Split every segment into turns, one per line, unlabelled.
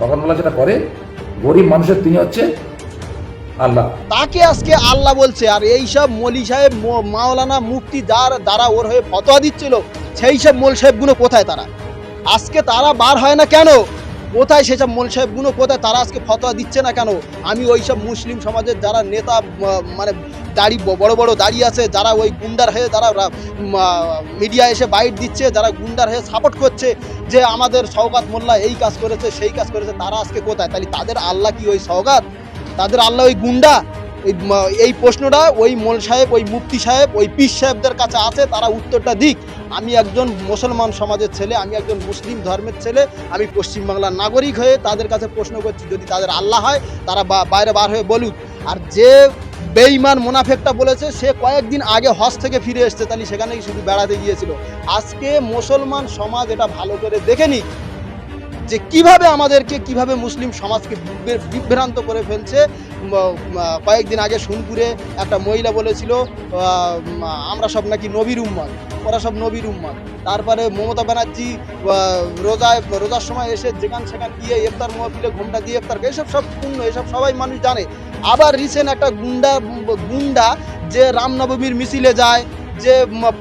সকালবেলা যেটা করে, গরিব মানুষের তিনি হচ্ছে আল্লাহ।
তাকে আজকে আল্লাহ বলছে, আর এই সব মলি সাহেব মাওলানা মুক্তি যার দ্বারা ওর হয়ে ফতোয়া দিচ্ছিল, সেই সব মোল সাহেবগুলো কোথায় তারা? আজকে তারা বার হয় না কেন? কোথায় সেসব মোল সাহেবগুলো, কোথায় তারা আজকে ফতোয়া দিচ্ছে না কেন? আমি ওই সব মুসলিম সমাজের যারা নেতা মানে দাড়ি বড় বড় দাড়ি আছে, যারা ওই গুন্ডার হয়ে যারা মিডিয়া এসে বাইট দিচ্ছে, যারা গুন্ডার হয়ে সাপোর্ট করছে যে আমাদের সৌগাত মোল্লা এই কাজ করেছে, সেই কাজ করেছে, তারা আজকে কোথায়? তাহলে তাদের আল্লাহ কি ওই সৌগাত তাদের আল্লাহ ওই গুন্ডা? এই প্রশ্নটা ওই মোল সাহেব, ওই মুফতি সাহেব, ওই পীর সাহেবদের কাছে আছে, তারা উত্তরটা দিক। আমি একজন মুসলমান সমাজের ছেলে, আমি একজন মুসলিম ধর্মের ছেলে, আমি পশ্চিমবাংলার নাগরিক হয়ে তাদের কাছে প্রশ্ন করছি, যদি তাদের আল্লাহ হয়, তারা বাইরে বার হয়ে বলুক। আর যে বেইমান মোনাফেকটা বলেছে, সে কয়েকদিন আগে হজ থেকে ফিরে এসছে, তাহলে সেখানেই শুধু বেড়াতে গিয়েছিল। আজকে মুসলমান সমাজ এটা ভালো করে দেখে নিক। যে কীভাবে আমাদেরকে, কীভাবে মুসলিম সমাজকে বিভ্রান্ত করে ফেলছে কয়েকদিন আগে সোনপুরে একটা মহিলা বলেছিল আমরা সব নাকি নবীর উম্মত ওরা সব নবীর উম্মত তারপরে মমতা ব্যানার্জি রোজায়, রোজার সময় এসে যেখান সেখান গিয়ে ইফতার মহফিলে ঘুমটা দিয়ে ইফতার এসব সব পূর্ণ এসব সবাই মানুষ জানে। আবার রিসেন্ট একটা গুন্ডা গুন্ডা যে রামনবমীর মিছিলে যায়, যে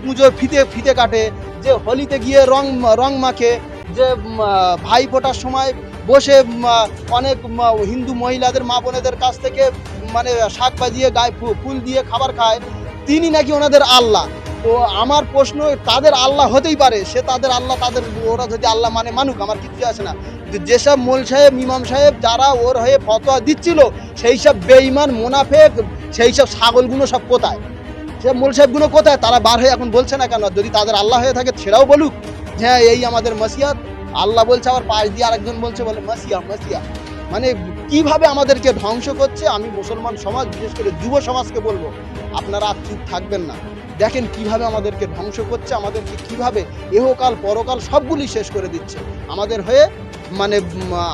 পুজোর ফিতে ফিতে কাটে, যে হোলিতে গিয়ে রং রং মাখে যে ভাই ফোটার সময় বসে অনেক হিন্দু মহিলাদের, মা বোনেদের কাছ থেকে মানে শাক বাজিয়ে গায়ে ফুল দিয়ে খাবার খায়, তিনি নাকি ওনাদের আল্লাহ। তো আমার প্রশ্ন, তাদের আল্লাহ হতেই পারে, সে তাদের আল্লাহ, তাদের, ওরা যদি আল্লাহ মানে মানুক, আমার কিছু আছে না। যেসব মোল সাহেব, ইমাম সাহেব, যারা ওর হয়ে ফতোয়া দিচ্ছিল, সেই সব বেঈমান, মোনাফেক, সেই সব ছাগলগুলো সব কোথায়? সে মোল সাহেবগুলো কোথায়? তারা বার হয়ে এখন বলছে না কেন? যদি তাদের আল্লাহ হয়ে থাকে সেটাও বলুক। হ্যাঁ এই আমাদের মাসিয়াত আল্লাহ বলছে, আবার পাশ দিয়ে আরেকজন বলছে, বলে, মাসিয়া মাসিয়া মানে কীভাবে আমাদেরকে ধ্বংস করছে? আমি মুসলমান সমাজ, বিশেষ করে যুব সমাজকে বলব, আপনারা আর চুপ থাকবেন না। দেখেন কীভাবে আমাদেরকে ধ্বংস করছে, আমাদেরকে কীভাবে এহকাল, পরকাল সবগুলি শেষ করে দিচ্ছে। আমাদের হয়ে মানে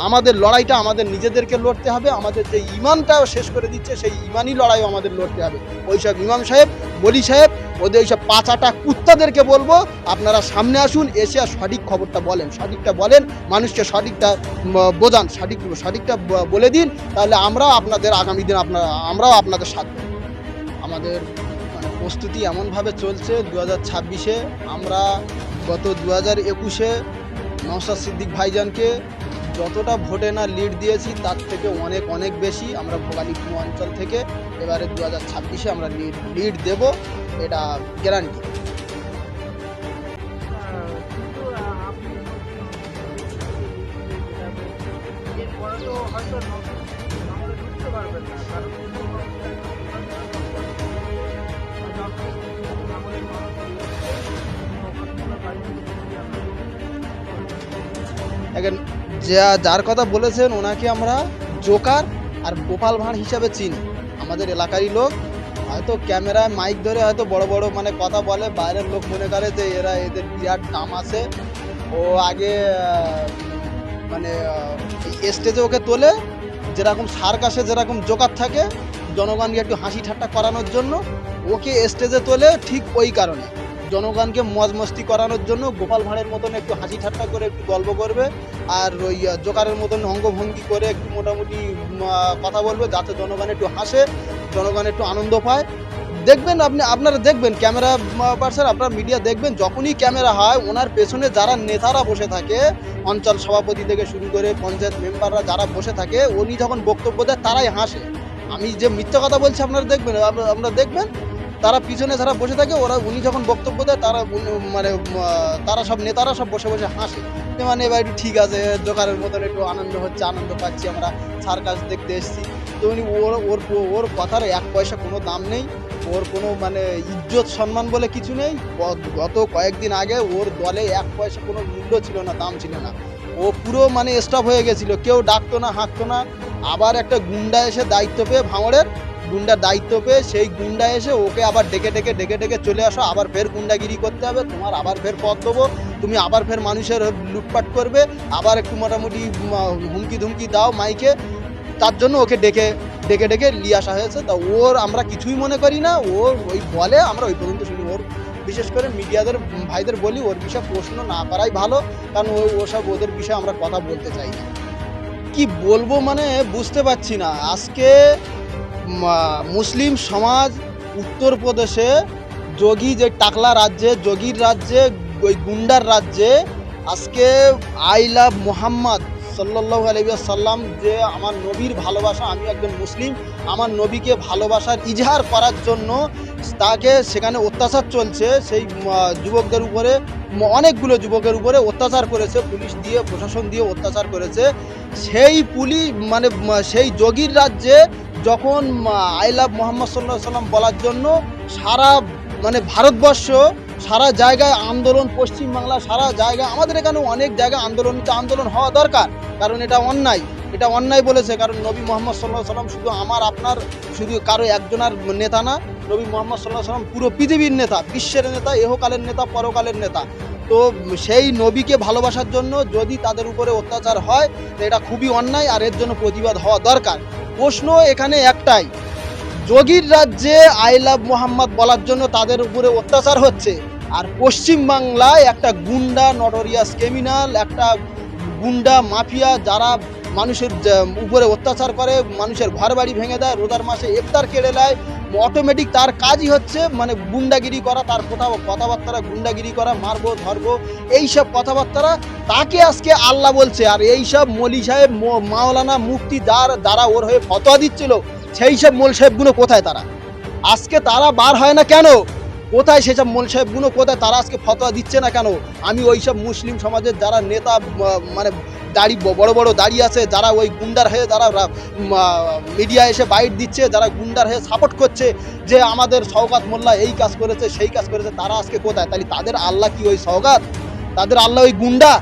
আমাদের লড়াইটা আমাদের নিজেদেরকে লড়তে হবে, আমাদের যে ইমানটাও শেষ করে দিচ্ছে, সেই ইমানই লড়াইও আমাদের লড়তে হবে। ওইসব ইমাম সাহেব, বলি সাহেব, ওদের ওইসব পাঁচাটা কুত্তাদেরকে বলব, আপনারা সামনে আসুন, এসে সঠিক খবরটা বলেন। সঠিকটা বলেন, মানুষকে সঠিকটা বোঝান, সঠিক, সঠিকটা বলে দিন, তাহলে আমরাও আপনাদের আগামী দিন আপনার আমরাও আপনাদের সাথ আমাদের মানে প্রস্তুতি এমনভাবে চলছে দু হাজার ছাব্বিশে আমরা গত দু হাজার একুশে নওশাদ সিদ্দিক ভাইজানকে যতটা ভোটে না লিড দিয়েছি, তার থেকে অনেক অনেক বেশি আমরা ভোগালীপুর অঞ্চল থেকে এবারে দু হাজার ছাব্বিশে আমরা লিড লিড দেব, এটা গ্যারান্টি
হয়তো পারবেন না কারণ
এখন যা, যার কথা বলেছেন ওনাকে আমরা জোকার আর গোপাল ভাঁড় হিসাবে চিনি। আমাদের এলাকারই লোক। হয়তো ক্যামেরায় মাইক ধরে হয়তো বড় বড় মানে কথা বলে, বাইরের লোক মনে করে যে এরা এদের বিরাট নাম আছে। ও আগে মানে স্টেজে ওকে তোলে, যেরকম সার্কাসে যেরকম জোকার থাকে, জনগণকে একটু হাসি ঠাট্টা করানোর জন্য ওকে স্টেজে তোলে ঠিক ওই কারণে। জনগণকে মজ মস্তি করানোর জন্য গোপাল ভাঁড়ের মতন একটু হাসি ঠাট্টা করে একটু গল্প করবে আর ওই জোকারের মতন অঙ্গভঙ্গি করে একটু মোটামুটি কথা বলবে যাতে জনগণ একটু হাসে, জনগণ একটু আনন্দ পায়। দেখবেন আপনি, আপনারা দেখবেন, ক্যামেরা পার্সন, আপনার মিডিয়া দেখবেন, যখনই ক্যামেরা হয়, ওনার পেছনে যারা নেতারা বসে থাকে, অঞ্চল সভাপতি থেকে শুরু করে পঞ্চায়েত মেম্বাররা যারা বসে থাকে, উনি যখন বক্তব্য দেয়, তারাই হাসে। আমি যে মিথ্যা কথা বলছি, আপনারা দেখবেন, আপ- আপনারা দেখবেন তারা পিছনে যারা বসে থাকে, ওরা উনি যখন বক্তব্য দেয়, তারা মানে তারা সব নেতারা সব বসে বসে হাসে। মানে এবার একটু ঠিক আছে, জোকারের মতন একটু আনন্দ হচ্ছে, আনন্দ পাচ্ছি আমরা, সার্কাস দেখতে এসেছি। তো উনি ওর ওর ওর কথার এক পয়সা কোনো দাম নেই, ওর কোনো মানে ইজ্জত সম্মান বলে কিছু নেই। গত কয়েকদিন আগে ওর দলে এক পয়সা কোনো মূল্য ছিল না, দাম ছিল না। ও পুরো মানে স্টপ হয়ে গেছিল, কেউ ডাকতো না, হাঁকতো না। আবার একটা গুন্ডা এসে দায়িত্ব পেয়ে ভাঙড়ের গুন্ডার দায়িত্ব পেয়ে সেই গুন্ডা এসে ওকে আবার ডেকে ডেকে ডেকে ডেকে চলে আসো, আবার ফের গুন্ডাগিরি করতে হবে, তোমার আবার ফের পথ দেবো, তুমি আবার ফের মানুষের লুটপাট করবে, আবার একটু মোটামুটি হুমকি ধুমকি দাও মাইকে, তার জন্য ওকে ডেকে ডেকে ডেকে নিয়ে আসা হয়েছে। তা ওর আমরা কিছুই মনে করি না ওর ওই বলে, আমরা ওই পর্যন্ত শুনি। ওর বিশেষ করে মিডিয়াদের, ভাইদের বলি, ওর বিষয়ে প্রশ্ন না করাই ভালো, কারণ ওই ওসব ওদের বিষয়ে আমরা কথা বলতে চাই না। কি বলব মানে বুঝতে পারছি না। আজকে মুসলিম সমাজ উত্তরপ্রদেশে যোগী যে টাকলা রাজ্যে, যোগীর রাজ্যে, ওই গুন্ডার রাজ্যে, আজকে আই লাভ মোহাম্মদ সাল্লাহ আলাইসাল্লাম যে আমার নবীর ভালোবাসা, আমি একজন মুসলিম, আমার নবীকে ভালোবাসার ইজহার করার জন্য তাকে সেখানে অত্যাচার চলছে, সেই যুবকদের উপরে, অনেকগুলো যুবকের উপরে অত্যাচার করেছে, পুলিশ দিয়ে, প্রশাসন দিয়ে অত্যাচার করেছে। সেই পুলিশ মানে সেই যোগীর রাজ্যে যখন আই লাভ মোহাম্মদ সাল্লাহ সাল্লাম বলার জন্য সারা মানে ভারতবর্ষ, সারা জায়গায় আন্দোলন, পশ্চিমবাংলা, সারা জায়গায়, আমাদের এখানে অনেক জায়গায় আন্দোলন আন্দোলন হওয়া দরকার। কারণ এটা অন্যায়। এটা অন্যায় বলেছে, কারণ নবী মোহাম্মদ সাল্লাহ সাল্লাম শুধু আমার, আপনার, শুধু কারও একজনার নেতা না। নবী মোহাম্মদ সাল্লাহ সাল্লাম পুরো পৃথিবীর নেতা, বিশ্বের নেতা, এহকালের নেতা, পরকালের নেতা। তো সেই নবীকে ভালোবাসার জন্য যদি তাদের উপরে অত্যাচার হয় এটা খুবই অন্যায়, আর এর জন্য প্রতিবাদ হওয়া দরকার। প্রশ্ন এখানে একটাই। যোগীর রাজ্যে আই লাভ মোহাম্মদ বলার জন্য তাদের উপরে অত্যাচার হচ্ছে। আর পশ্চিমবাংলায় একটা গুন্ডা নটোরিয়াস ক্রিমিনাল একটা গুন্ডা, মাফিয়া যারা মানুষের উপরে অত্যাচার করে, মানুষের ঘর বাড়ি ভেঙে দেয়, রোজার মাসে ইফতার কেড়ে নেয় অটোমেটিক তার কাজই হচ্ছে মানে গুন্ডাগিরি করা, তার কোথাও কথাবার্তা গুন্ডাগিরি করা, মারবো, ধরবো, এইসব কথাবার্তারা তাকে আজকে আল্লাহ বলছে। আর এইসব মলি সাহেব মাওলানা মুফতি যার দ্বারা ওর হয়ে ফতোয়া দিচ্ছিল, সেই সব মোল সাহেবগুলো কোথায় তারা? আজকে তারা বার হয় না কেন? কোথায় সেসব মোল সাহেবগুলো, কোথায় তারা আজকে ফতোয়া দিচ্ছে না কেন? আমি ওই সব মুসলিম সমাজের যারা নেতা মানে দাড়ি বড় বড় দাড়ি আছে, যারা ওই গুন্ডার হয়ে যারা মিডিয়া এসে বাইট দিচ্ছে, যারা গুন্ডার হয়ে সাপোর্ট করছে যে আমাদের সৌগাত মোল্লা এই কাজ করেছে, সেই কাজ করেছে, তারা আজকে কোথায়? তাহলে তাদের আল্লাহ কি ওই সৌগাত তাদের আল্লাহ ওই গুন্ডা?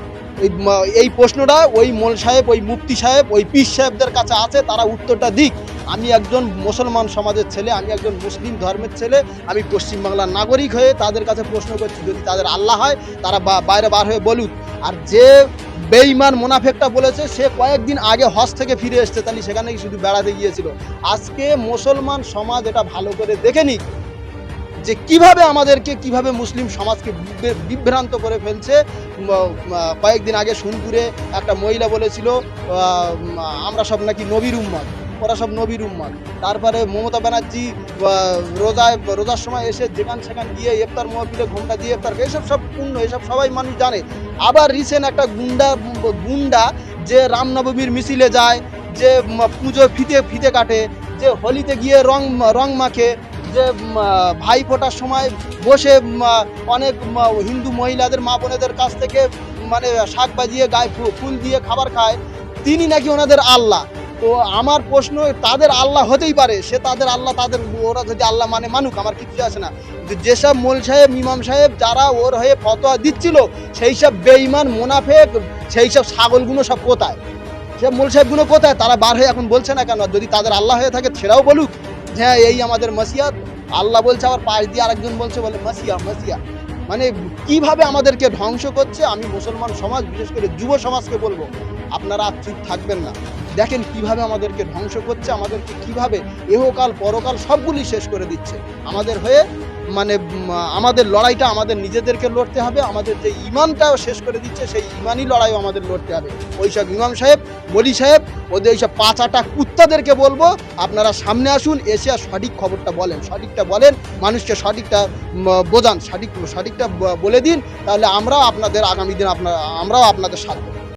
এই প্রশ্নটা ওই মোল সাহেব, ওই মুফতি সাহেব, ওই পীর সাহেবদের কাছে আছে, তারা উত্তরটা দিক। আমি একজন মুসলমান সমাজের ছেলে, আমি একজন মুসলিম ধর্মের ছেলে, আমি পশ্চিমবাংলার নাগরিক হয়ে তাদের কাছে প্রশ্ন করছি, যদি তাদের আল্লাহ হয়, তারা বাইরে বার হয়ে বলুক। আর যে বেঈমান মোনাফেকটা বলেছে, সে কয়েকদিন আগে হজ থেকে ফিরে এসছে, তাহলে সেখানে শুধু বেড়াতে গিয়েছিল। আজকে মুসলমান সমাজ এটা ভালো করে দেখে নিক, যে কীভাবে আমাদেরকে, কীভাবে মুসলিম সমাজকে বিভ্রান্ত করে ফেলছে। কয়েকদিন আগে সোনপুরে একটা মহিলা বলেছিল আমরা সব নাকি নবীর উম্মত। ওরা সব নবীর উম্মত। তারপরে মমতা ব্যানার্জি রোজায়, রোজার সময় এসে যেখান সেখান গিয়ে ইফতার মহফিলে ঘোমটা দিয়ে ইফতার এসব সব পূর্ণ, এসব সবাই মানুষ জানে। আবার রিসেন্ট একটা গুন্ডা গুন্ডা যে রামনবমীর মিছিলে যায়, যে পুজো ফিতে ফিতে কাটে, যে হোলিতে গিয়ে রং রং মাখে, যে ভাই ফোটার সময় বসে অনেক হিন্দু মহিলাদের, মা বোনেদের কাছ থেকে মানে শাক বাজিয়ে গায়ে ফুল দিয়ে খাবার খায়, তিনি নাকি ওনাদের আল্লাহ। তো আমার প্রশ্ন, তাদের আল্লাহ হতেই পারে, সে তাদের আল্লাহ, তাদের ওরা যদি আল্লাহ মানে মানুক, আমার কিছু আসে না। যেসব মোল সাহেব, ইমাম সাহেব, যারা ওর হয়ে ফতোয়া দিচ্ছিল, সেই সব বেঈমান, মোনাফেক, সেই সব ছাগলগুলো সব কোথায়? সে মোল সাহেবগুলো কোথায়? তারা বার হয়ে এখন বলছে না কেন? যদি তাদের আল্লাহ হয়ে থাকে সেটাও বলুক হ্যাঁ এই আমাদের মাসিয়াত। আল্লাহ বলছে, আবার পাশ দিয়ে আরেকজন বলছে, বলে, মাসিয়া মাসিয়া। মানে কীভাবে আমাদেরকে ধ্বংস করছে, আমি মুসলমান সমাজ, বিশেষ করে যুব সমাজকে বলব। আপনারা চুপ থাকবেন না। দেখেন কীভাবে আমাদেরকে ধ্বংস করছে, আমাদেরকে কীভাবে এহকাল, পরকাল সবগুলি শেষ করে দিচ্ছে। আমাদের হয়ে মানে আমাদের লড়াইটা আমাদের নিজেদেরকে লড়তে হবে, আমাদের যে ইমানটাও শেষ করে দিচ্ছে, সেই ইমানই লড়াইও আমাদের লড়তে হবে। ওইসব ইমাম সাহেব, বলি সাহেব, ওদের ওইসব পাঁচাটা কুত্তাদেরকে বলব, আপনারা সামনে আসুন, এসে সঠিক খবরটা বলেন। সঠিকটা বলেন, মানুষকে সঠিকটা বোঝান। সঠিক, সঠিকটা বলে দিন, তাহলে আমরাও আপনাদের আগামী দিন আপনার, আমরাও আপনাদের সাথে।